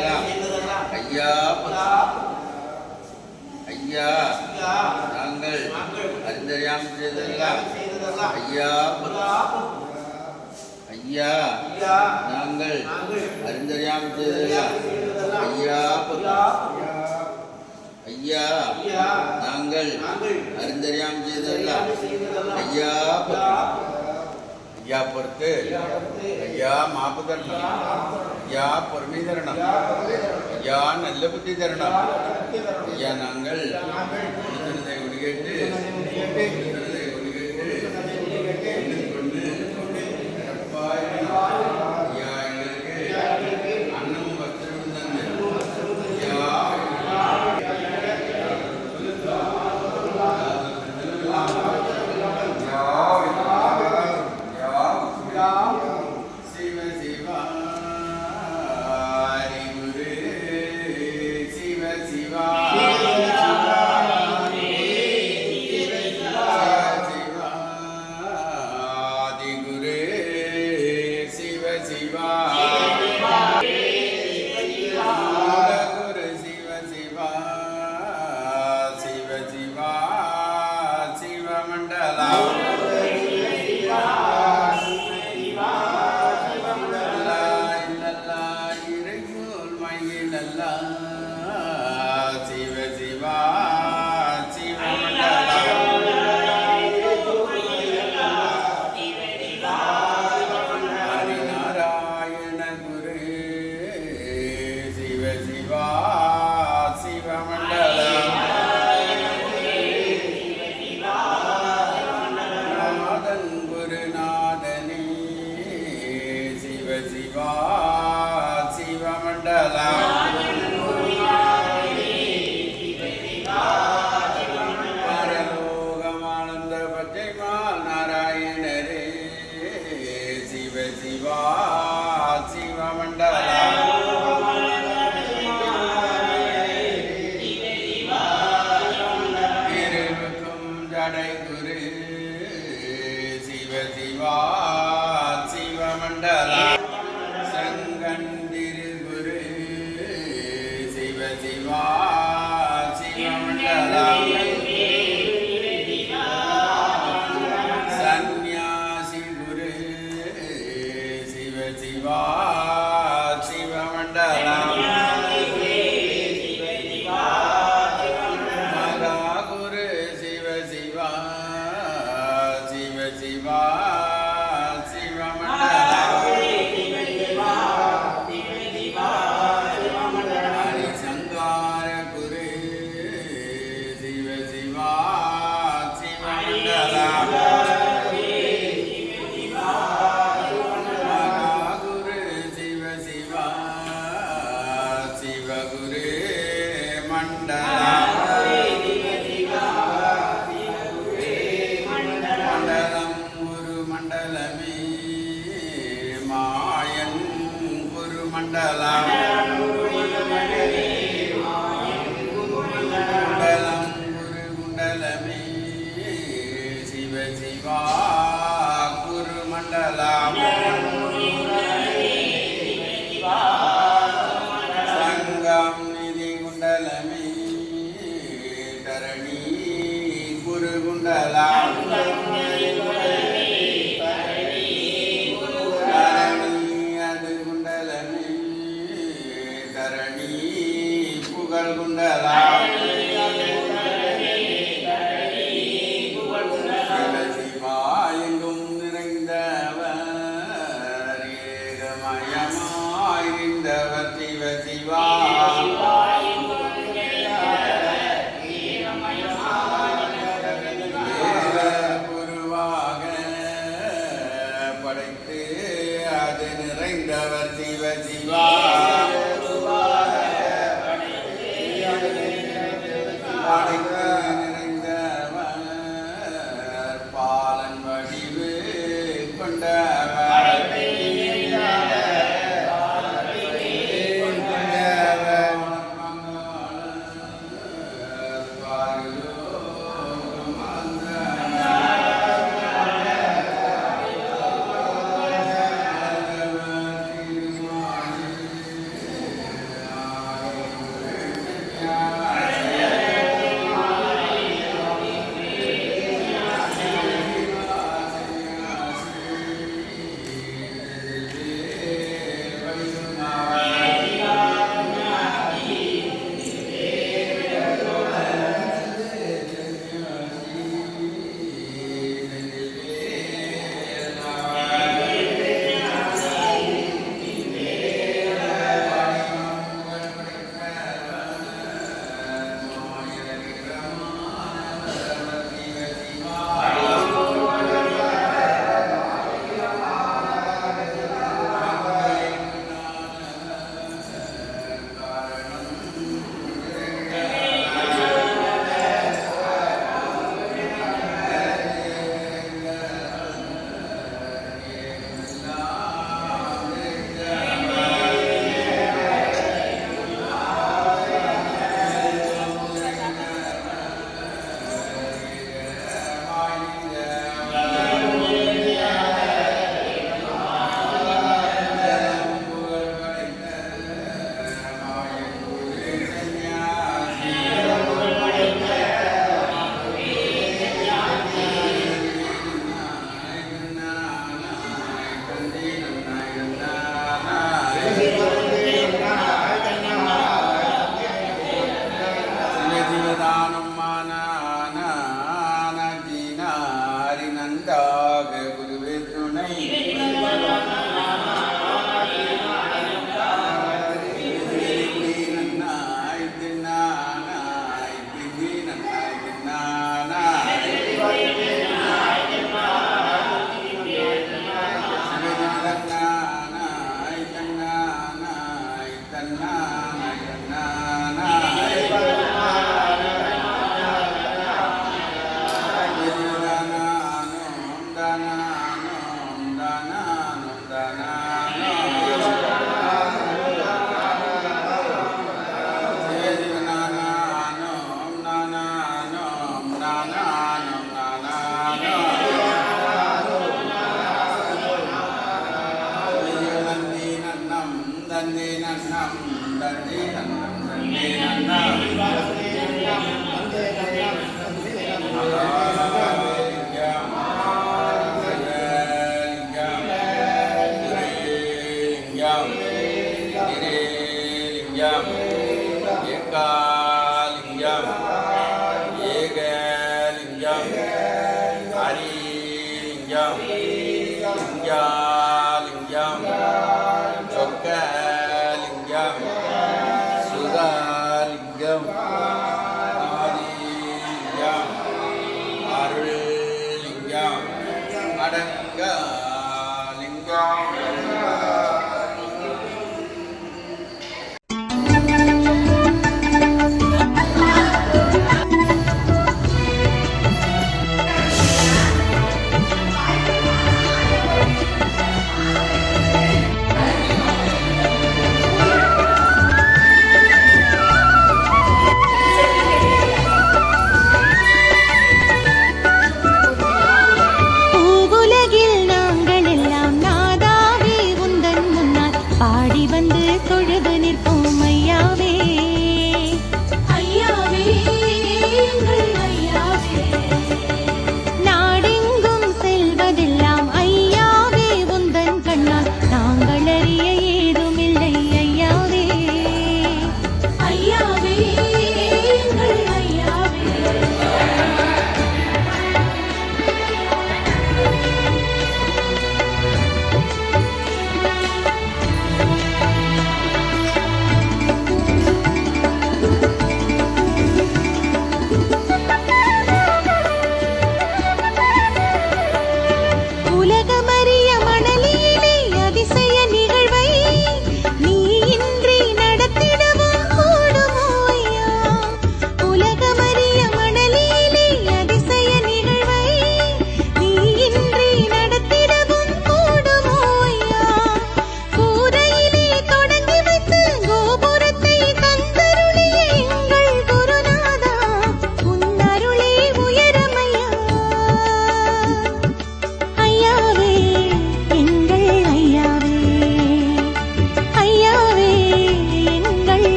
ஐயா. ஐயா நாங்கள் அறிந்தறியாம செய்ததெல்லாம் ஐயா ஐயா நாங்கள் அறிந்தறியாம செய்ததெல்லாம் ஐயா ஐயா நாங்கள் அறிந்தறியாம செய்ததெல்லாம் ஐயா யா பொறுத்து. யா மாப்பு தരണം யா பொறுமை தരണം யா நல்ல புத்தி தരണം யா நாங்கள். கேட்டு தரணி குருகுண்டலாம். அது குண்டலமே. தரணி புகழ் குண்டலாம். சிவ சிவா. Então,